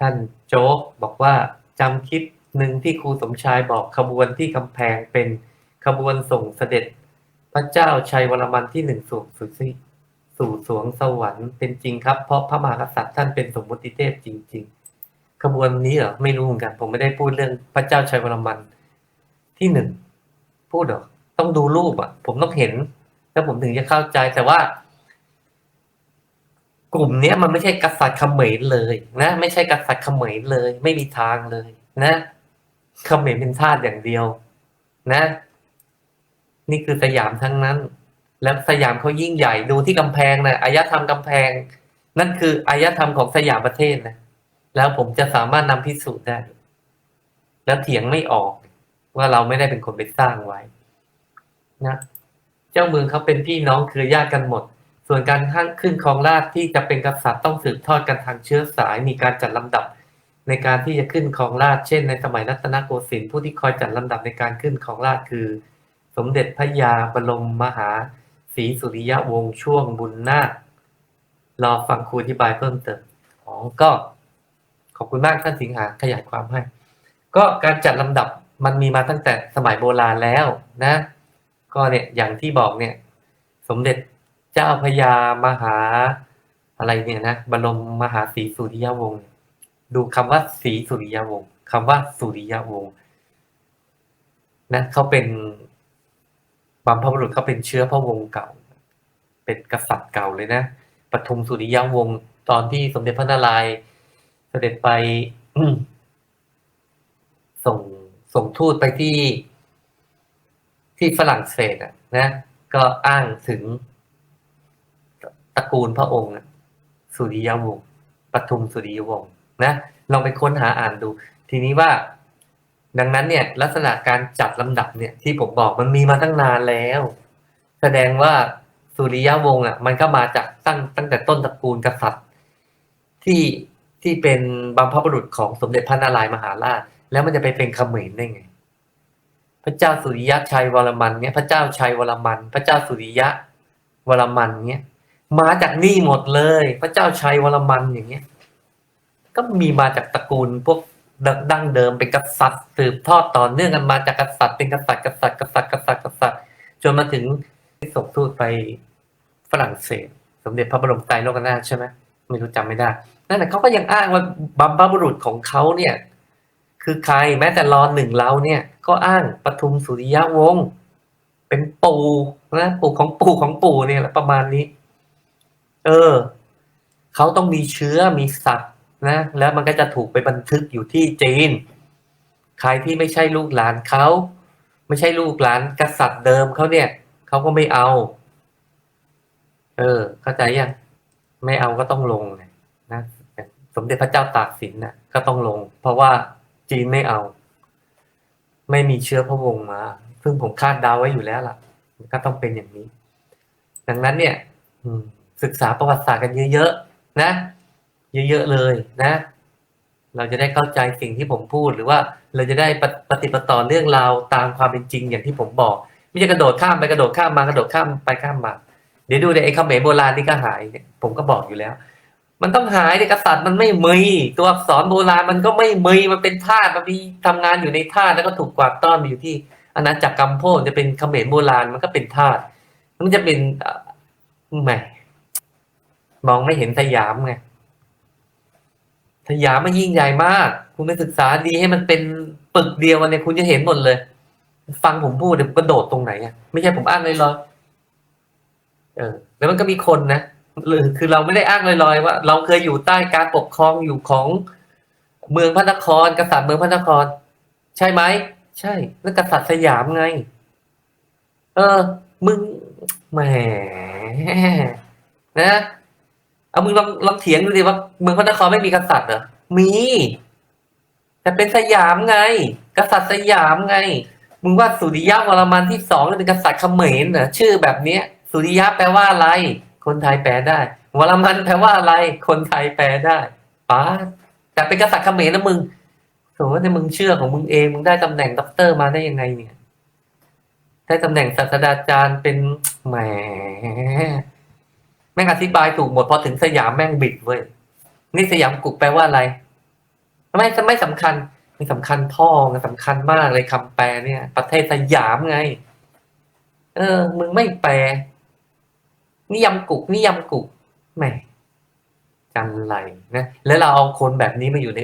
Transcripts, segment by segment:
ท่านโจ๊กบอกว่าจำคลิปหนึ่งที่ครูสมชายบอกขบวนที่กำแพงเป็นขบวนส่งเสด็จ พระเจ้าชัยวรมันที่หนึ่งสู่สู่สู่สู่สวงสวรรค์เป็นจริงครับ เพราะพระมหากษัตริย์ท่านเป็นสมมุติเทพจริง ๆ ขบวนนี้เหรอไม่รู้เหมือนกันผมไม่ได้พูดเรื่องพระเจ้าชัยวรมันที่หนึ่งพูดเหรอต้องดูรูปอะ ผมต้องเห็น แล้วผมถึงจะเข้าใจแต่ว่า กลุ่มเนี้ยมันไม่ใช่กษัตริย์เขมรเลยนะ ไม่ใช่กษัตริย์เขมรเลย ไม่มีทางเลย นะเขมรเป็นชาติอย่างเดียว นะ นี่คือสยามทั้งนั้น แล้วสยามเขายิ่งใหญ่ดูที่กำแพงนะอารยธรรมกำแพง นั่นคืออารยธรรมของสยามประเทศนะแล้วผมจะสามารถนำพิสูจน์ได้ แล้วเถียงไม่ออกว่าเราไม่ได้เป็นคนไปสร้างไว้ นะ เจ้าเมืองเขาเป็นพี่น้องคือญาติกันหมด ส่วนการขั้นขึ้นครองราชที่จะเป็นกษัตริย์ต้องสืบทอดกันทางเชื้อสายมีการจัดลำดับในการที่จะขึ้นครองราชเช่น ในสมัยรัตนโกสินทร์ผู้ที่คอยจัดลำดับในการขึ้นครองราชคือ สมเด็จพระยาบรมมหาศรีสุริยะวงศ์ช่วงบุญนาครอฟังครูอธิบายเพิ่มเติมอ๋อก็ขอบคุณมากท่านสิงหาขยายความให้ ก็การจัดลำดับมันมีมาตั้งแต่สมัยโบราณแล้วนะ ก็เนี่ยอย่างที่บอกเนี่ย สมเด็จ เจ้าพระยามหา อะไรเนี่ยนะบรมมหาศรีสุริยวงศ์ดูคำว่าศรีสุริยวงศ์คำว่าสุริยวงศ์นะเขาเป็นบัมพบุรุษเขาเป็นเชื้อพระวงศ์เก่า เป็นกษัตริย์เก่าเลยนะปทุมสุริยวงศ์ตอนที่สมเด็จพระนารายณ์เสด็จไปส่งส่งทูตไปที่ที่ฝรั่งเศสอะนะ ก็อ้างถึง ตระกูลพระองค์ สุริยวงศ์ปทุมสุริยวงศ์นะลองไปค้นหาอ่านดู ทีนี้ว่า ดังนั้นเนี่ย ลักษณะการจัดลำดับเนี่ยที่ผมบอกมันมีมาตั้งนานแล้ว แสดงว่าสุริยวงศ์อะ มันก็มาจากตั้งตั้งแต่ต้นตระกูลกษัตริย์ ที่ที่เป็นบัมพบุรุษของสมเด็จพระนารายมหาราช แล้วมันจะไปเป็นขมรได้ไง พระเจ้าสุริยะชัยวรมันเนี่ยพระเจ้าชัยวรมัน พระเจ้าสุริยะวรมันเนี่ย มาจากนี่หมดเลย พระเจ้าชัยวรมันอย่างเงี้ย ก็มีมาจากตระกูลพวกดั้งเดิมเป็นกษัตริย์สืบทอดต่อเนื่องกันมาจากกษัตริย์เป็นกษัตริย์กษัตริย์กษัตริย์กษัตริย์กษัตริย์จนมาถึงส่งทูตไปฝรั่งเศส สมเด็จพระบรมไตรโลกนาถใช่ไหมไม่รู้จำไม่ได้นั่นแหละเขาก็ยังอ้างว่าบัมพบุรุษของเขาเนี่ย คือใครแม้แต่รอนหนึ่งเราเนี่ย ก็อ้างปทุมสุริยวงศ์เป็นปู่นะปู่ของปู่ของปู่เนี่ยแหละประมาณนี้ เออ เขาต้องมีเชื้อมีศักดิ์นะ แล้วมันก็จะถูกไปบันทึกอยู่ที่จีน ใครที่ไม่ใช่ลูกหลานเขา ไม่ใช่ลูกหลานกษัตริย์เดิมเขาเนี่ย เขาก็ไม่เอา เออ เข้าใจยัง ไม่เอาก็ต้องลงนะสมเด็จพระเจ้าตากสินนะก็ต้องลง เพราะว่าจีนไม่เอา ไม่มีเชื้อพระวงศ์มา ซึ่งผมคาดเดาไว้อยู่แล้วล่ะ ก็ต้องเป็นอย่างนี้ ดังนั้นเนี่ย อืม ศึกษาประวัติศาสตร์กันเยอะๆนะ เยอะๆเลยนะ เราจะได้เข้าใจสิ่งที่ผมพูดหรือว่าเราจะได้ปฏิปต่อเรื่องราวตามความเป็นจริงอย่างที่ผมบอก ไม่ใช่กระโดดข้ามไปกระโดดข้ามมากระโดดข้ามไปข้ามมา เดี๋ยวดูในไอ้คำเขมรโบราณนี่ก็หายผมก็บอกอยู่แล้ว มันต้องหายในกษัตริย์มันไม่มีตัวอักษรโบราณมันก็ไม่มีมันเป็นธามันมีทำงานอยู่ในธาแล้วก็ถูกกวาดต้อนมาอยู่ที่อาณาจักรกัมโพนจะเป็นเขมรโบราณมันก็เป็นธามันจะเป็นแหม มองไม่เห็นสยามไงสยามมันยิ่งใหญ่มาก คุณไปศึกษาดีให้มันเป็นปึกเดียววันนี้คุณจะเห็นหมดเลย ฟังผมพูดเดี๋ยวกระโดดตรงไหนอะไม่ใช่ผมอ้างเลยลอยๆเออ แล้วมันก็มีคนนะหรือคือเราไม่ได้อ้างลอยๆว่า เราเคยอยู่ใต้การปกครองอยู่ของเมืองพระนครกษัตริย์เมืองพระนคร ใช่ไหมใช่แล้วกษัตริย์สยามไง เออ มึงแหมนะ เอามึงลองลองเถียงดูดิว่าเมืองพระนครไม่มีกษัตริย์เหรอ มี แต่เป็นสยามไง กษัตริย์สยามไง มึงว่าสุริยะวรมันที่สองเป็นกษัตริย์เขมรเหรอชื่อแบบเนี้ย สุริยะแปลว่าอะไร คนไทยแปลได้ วรมันแปลว่าอะไร คนไทยแปลได้ป้าแต่เป็นกษัตริย์เขมรนะมึงโถในมึงเชื่อของมึงเองมึงได้ตำแหน่งด็อกเตอร์มาได้ยังไงเนี่ย ได้ตำแหน่งศาสตราจารย์เป็นแหม ม่งอธิบายถูกหมดพอถึงสยามแม่งบิดเว้ยนี่สยามกุกแปลว่าอะไรไม่ไม่สำคัญไม่สำคัญพ่อไงสำคัญมากเลยคำแปลเนี่ย ประเทศสยามไง เออ มึงไม่แปลนิยมกุกนิยมกุกแหม่จันไรนะแล้วเราเอาคนแบบนี้มาอยู่ใน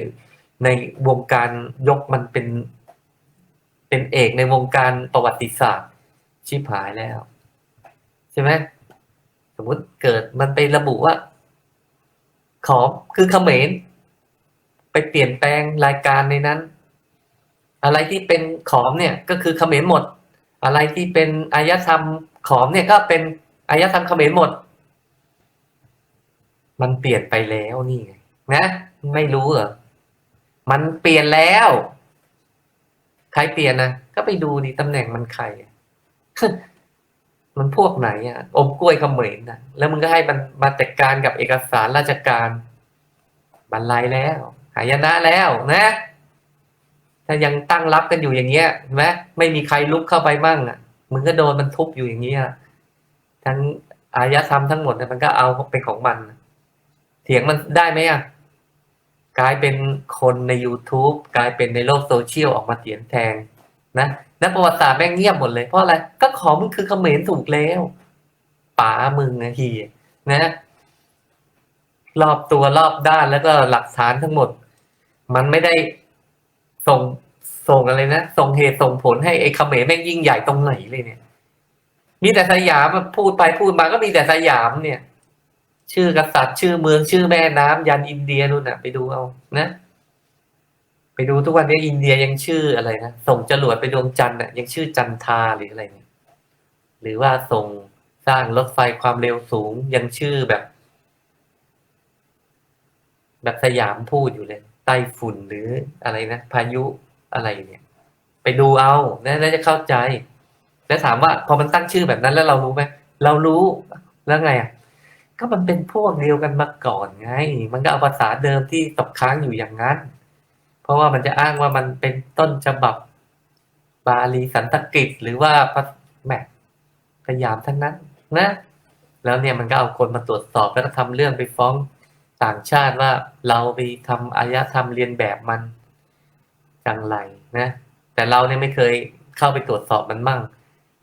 ในวงการยกมันเป็น เป็นเอกในวงการประวัติศาสตร์ชิบหายแล้ว ใช่ไหม สมมุติเกิดมันไประบุว่า ขอมคือเขมรไปเปลี่ยนแปลงรายการในนั้น อะไรที่เป็นขอมเนี่ยก็คือเขมรหมด อะไรที่เป็นอายธรรมขอมเนี่ยก็เป็นอายธรรมเขมรหมด มันเปลี่ยนไปแล้วนี่ไงนะ ไม่รู้เหรอมันเปลี่ยนแล้ว ใครเปลี่ยนนะก็ไปดูดิตำแหน่งมันใคร มันพวกไหนอะอมกล้วยเขมรนะแล้วมึงก็ให้มันมาจัดการกับเอกสารราชการบรรลัยแล้วหายนะแล้วนะ ถ้ายังตั้งรับกันอยู่อย่างเงี้ยเห็นไหมไม่มีใครลุกเข้าไปมั่งอะมึงก็โดนมันทุบอยู่อย่างเงี้ยทั้งอารยธรรมทั้งหมดเนี่ยมันก็เอาเป็นของมัน เถียงมันได้ไหมอะกลายเป็นคนใน YouTube กลายเป็นในโลกโซเชียลออกมาเถียงแทงนะ นักประวัติศาสตร์แม่งเงียบหมดเลยเพราะอะไรก็ของมึงคือเขมรถูกแล้วป๋ามึงนะฮีนะรอบตัวรอบด้านแล้วก็หลักฐานทั้งหมด มันไม่ได้ส่งส่งอะไรนะส่งเหตุส่งผลให้ไอ้เขมรแม่งยิ่งใหญ่ตรงไหนเลยเนี่ย มีแต่สยามพูดไปพูดมาก็มีแต่สยามเนี่ย ชื่อกษัตริย์ชื่อเมืองชื่อแม่น้ำยันอินเดียนู่นน่ะ ไปดูเอานะ ไปดูทุกวันนี้อินเดียยังชื่ออะไรนะ ส่งจรวดไปดวงจันทร์น่ะยังชื่อจันทราหรืออะไรเนี่ยหรือว่าส่งสร้างรถไฟความเร็วสูงยังชื่อแบบ แบบสยามพูดอยู่เลยไต้ฝุ่นหรืออะไรนะ พายุอะไรเนี่ย ไปดูเอาแล้วจะเข้าใจ แล้วถามว่า พอมันตั้งชื่อแบบนั้นแล้วเรารู้ไหมเรารู้แล้วไงอะก็มันเป็นพวกเดียวกันมาก่อนไง มันก็เอาภาษาเดิมที่ตกค้างอยู่อย่างนั้น เพราะว่ามันจะอ้างว่ามันเป็นต้นฉบับบาลีสันสกฤตหรือว่าพระแมพยายามทั้งนั้นนะ แล้วเนี่ยมันก็เอาคนมาตรวจสอบแล้วก็ทำเรื่องไปฟ้องต่างชาติว่าเราไปทำอารยธรรมเรียนแบบมันจังไรนะ แต่เราเนี่ยไม่เคยเข้าไปตรวจสอบมันมั่ง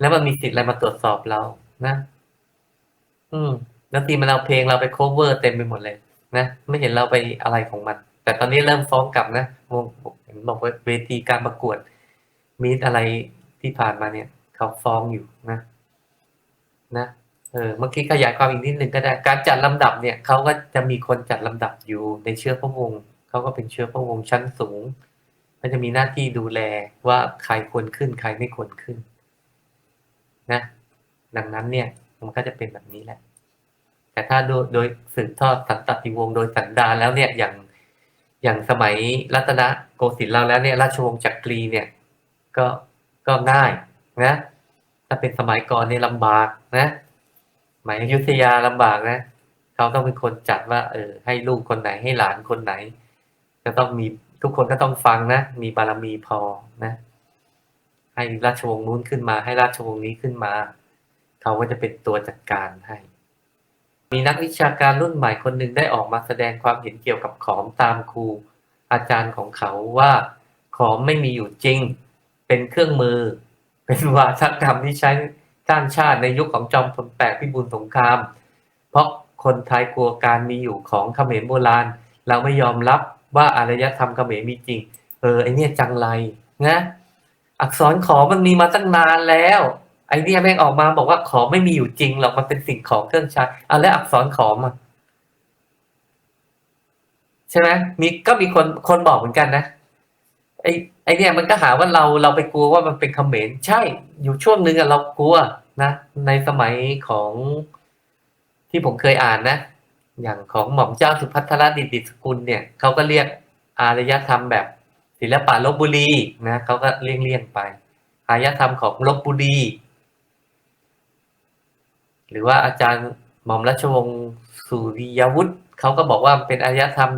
แล้วมันมีสิทธิ์อะไรมาตรวจสอบเรานะ อืม แล้วทีมันเอาเพลงเราไป cover เต็มไปหมดเลย นะ ไม่เห็นเราไปอะไรของมัน แต่ตอนนี้เริ่มฟ้องกลับนะเห็นบอกว่าเวทีการประกวดมีอะไรที่ผ่านมาเนี่ย เขาฟ้องอยู่นะนะเออเมื่อกี้ขยายความอีกนิดหนึ่งก็ได้ การจัดลำดับเนี่ยเขาก็จะมีคนจัดลำดับอยู่ในเชื้อพระวงศ์เขาก็เป็นเชื้อพระวงศ์ชั้นสูงก็จะมีหน้าที่ดูแลว่าใครควรขึ้นใครไม่ควรขึ้น นะ ดังนั้นเนี่ยมันก็จะเป็นแบบนี้แหละ แต่ถ้าโดยโดยสืบทอดสันตติวงศ์โดยสันดาแล้วเนี่ยอย่าง อย่างสมัยรัตนโกสินทร์เราแล้วเนี่ยราชวงศ์จักรีเนี่ย ก็ก็ง่ายนะถ้าเป็นสมัยก่อนเนี่ยลำบากนะสมัยอยุธยาลำบากนะเขาต้องเป็นคนจัดว่า เออ ให้ลูกคนไหนให้หลานคนไหนจะต้องมีทุกคนก็ต้องฟังนะ มีบารมีพอนะ ให้ราชวงศ์นู้นขึ้นมา ให้ราชวงศ์นี้ขึ้นมา เขาก็จะเป็นตัวจัดการให้ มีนักวิชาการรุ่นใหม่คนหนึ่งได้ออกมาแสดงความเห็นเกี่ยวกับขอมตามครูอาจารย์ของเขาว่าขอมไม่มีอยู่จริง เป็นเครื่องมือ เป็นวาทกรรมที่ใช้สร้างชาติในยุคของจอมพลแปดพิบูลสงคราม เพราะคนไทยกลัวการมีอยู่ของเขมรโบราณ เราไม่ยอมรับว่าอารยธรรมเขมรมีจริง เออไอเนี่ยจังไรนะอักษรขอมันมีมาตั้งนานแล้ว ไอเนี่ยแม่งออกมาบอกว่าขอไม่มีอยู่จริงหรอกมันเป็นสิ่งของเครื่องใช้อะแล้วอักษรขอมาใช่ไหมมีก็มีคนคนบอกเหมือนกันนะไอไอเนี่ยมันก็หาว่าเราเราไปกลัวว่ามันเป็นเขมรใช่ อยู่ช่วงหนึ่งอะเรากลัวนะ ในสมัยของที่ผมเคยอ่านนะ อย่างของหม่อมเจ้าสุพัทรดิดิสกุลเนี่ยเขาก็เรียกอารยธรรมแบบศิลปะลบบุรีนะเขาก็เลี่ยงเลี่ยงไปอารยธรรมของลบบุรี หรือว่าอาจารย์หม่อมราชวงศ์สุริยวุฒิเขาก็บอกว่าเป็นอารยธรรม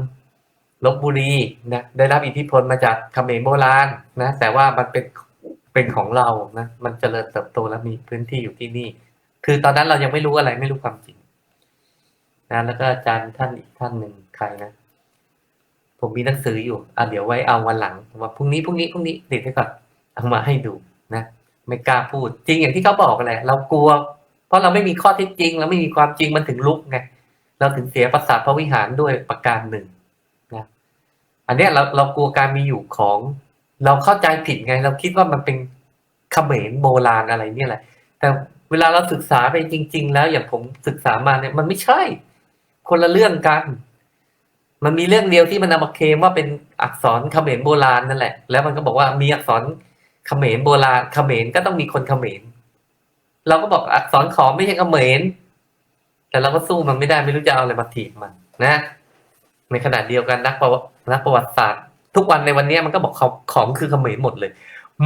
ลบบุรีนะได้รับอิทธิพลมาจากเขมรโบราณนะแต่ว่ามันเป็นเป็นของเรานะมันเจริญเติบโตและมีพื้นที่อยู่ที่นี่ คือตอนนั้นเรายังไม่รู้อะไรไม่รู้ความจริงนะแล้วก็อาจารย์ท่านอีกท่านหนึ่งใครนะผมมีหนังสืออยู่อะเดี๋ยวไว้เอาวันหลังว่าพรุ่งนี้พรุ่งนี้พรุ่งนี้ติดไว้ก่อนเอามาให้ดูนะ ไม่กล้าพูดจริงอย่างที่เขาบอกแหละเรากลัว เพราะเราไม่มีข้อเท็จจริงเราไม่มีความจริงมันถึงลุกไงเราถึงเสียประสาทพระวิหารด้วยประการหนึ่งนะอันนี้เราเรากลัวการมีอยู่ของ เราเข้าใจผิดไง เราคิดว่ามันเป็นเขมรโบราณอะไรเนี่ยแหละ แต่เวลาเราศึกษาไปจริง ๆ แล้วอย่างผมศึกษามาเนี่ยมันไม่ใช่ คนละเรื่องกัน มันมีเรื่องเดียวที่มันเอามาเคมว่าเป็นอักษรเขมรโบราณนั่นแหละ แล้วมันก็บอกว่ามีอักษรเขมรโบราณเขมรก็ต้องมีคนเขมร เราก็บอกอักษรขอไม่ใช่เขมรแต่เราก็สู้มันไม่ได้ไม่รู้จะเอาอะไรมาถีบมัน นะ ในขณะเดียวกันนักประวัตินักประวัติศาสตร์ ทุกวันในวันนี้มันก็บอกของของคือเขมรหมดเลย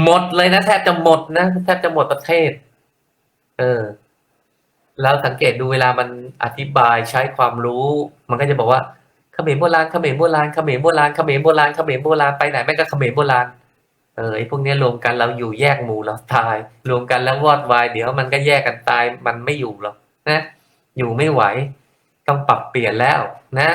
หมดเลยนะแทบจะหมดนะแทบจะหมดประเทศ เออ แล้วสังเกตดูเวลามันอธิบายใช้ความรู้ มันก็จะบอกว่าเขมรโบราณเขมรโบราณเขมรโบราณเขมรโบราณเขมรโบราณไปไหนแม่งก็เขมรโบราณ ออไอพวกนี้รวมกันเราอยู่แยกหมู่เราตาย รวมกันแล้ววอดวายเดี๋ยวมันก็แยกกันตายมันไม่อยู่หรอกนะ อยู่ไม่ไหว ต้องปรับเปลี่ยนแล้วนะ